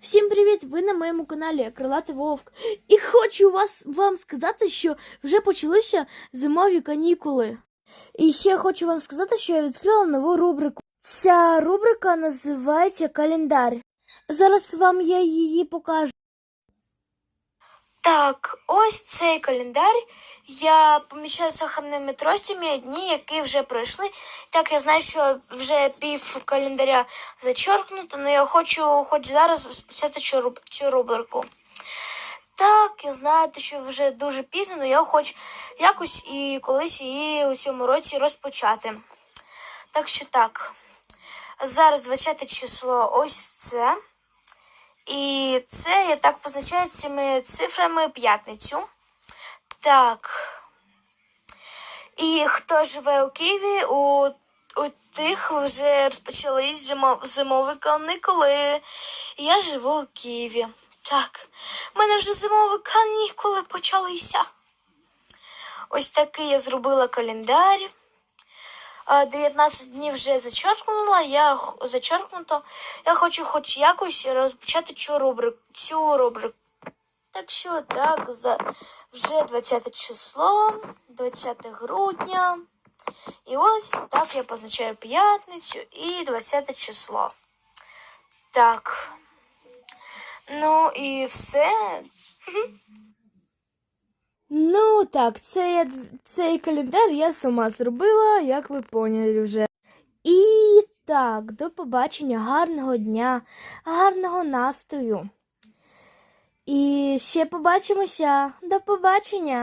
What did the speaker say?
Всім привіт! Ви на моєму каналі Крилатий Вовк. І хочу вас вам сказати, що вже почалися зимові канікули. І ще хочу вам сказати, що я відкрила нову рубрику. Ця рубрика називається Календар. Зараз вам я її покажу. Так, ось цей календар. Я поміщаю сахарними тростями дні, які вже пройшли. Так, я знаю, що вже пів календаря зачеркнуто, але я хочу хоч зараз розпочати цю, рубрику. Так, я знаю, що вже дуже пізно, але я хочу якось і колись її у цьому році розпочати. Так що так. Зараз 20 число ось це. І це я так позначаю цими цифрами п'ятницю. Так. І хто живе у Києві, у, у тих вже розпочались зимо- зимові канікули. Я живу у Києві. Так, в мене вже зимові канікули почалися. Ось такий я зробила календар. А, 19 днів вже зачеркнула, я зачеркнуто. Я хочу хоч якось розпочати цю рубрику. Цю рубрику. Так що так, за вже 20 число, 20 грудня. І ось так я позначаю п'ятницю і 20 число. Так. Ну і все. Так, це я, цей календар я сама зробила, як ви поняли вже. І так, до побачення, гарного дня, гарного настрою. І ще побачимося. До побачення.